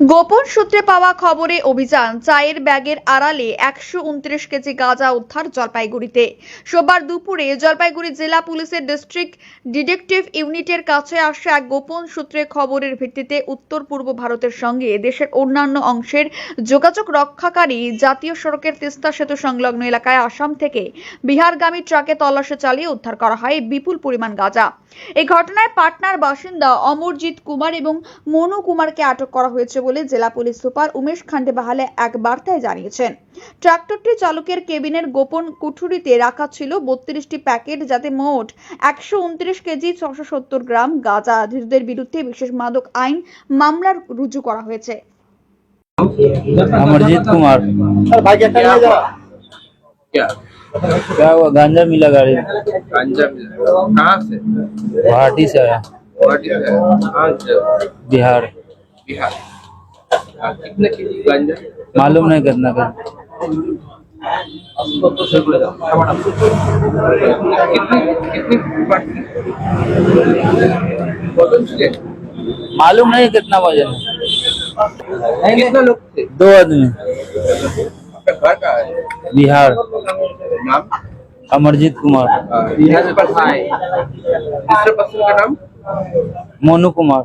গোপন সূত্রে পাওয়া খবরে অভিযান চায়ের ব্যাগের আড়ালে একশো উনত্রিশ কেজি গাঁজা উদ্ধার জলপাইগুড়িতে। সোমবার দুপুরে জলপাইগুড়ি জেলা পুলিশের ডিস্ট্রিক্ট ডিটেকটিভ ইউনিটের কাছে আসা এক গোপন সূত্রে খবরের ভিত্তিতে উত্তর পূর্ব ভারতের সঙ্গে দেশের অন্যান্য অংশের যোগাযোগ রক্ষাকারী জাতীয় সড়কের তিস্তা সেতু সংলগ্ন এলাকায় আসাম থেকে বিহারগামী ট্রাকে তল্লাশি চালিয়ে উদ্ধার করা হয় বিপুল পরিমাণ গাঁজা। এই ঘটনায় পাটনার বাসিন্দা অমরজিৎ কুমার এবং মনু কুমারকে আটক করা হয়েছে বলে জেলা পুলিশ সুপার উমেশ খান্ডে বাহালে এক বার্তায় জানিয়েছেন ট্রাক্টরটি চালকের কেবিনের গোপন কুঠুরিতে রাখা ছিল বত্রিশটি প্যাকেট যাতে মোট একশো উনত্রিশ কেজি ছশো সত্তর গ্রাম গাঁজা ধৃতদের বিরুদ্ধে বিশেষ মাদক আইন মামলার রুজু করা হয়েছে अमरजीत कुमार क्या क्या हुआ गांजा मिला गाड़ी में। गांजा मिला कहाँ से गुवाहाटी से आया गुवाहाटी से कहाँ से बिहार बिहार हाँ, कितने केजी गांजा मालूम नहीं कितना का वज़न से मालूम नहीं कितना वज़न है। कितने लोग थे? दो आदमी। घर कहाँ है बिहार। नाम? अमरजीत कुमार। हाँ, तीसरे पर्सन तीसरे पर्सन का नाम? मोनू कुमार।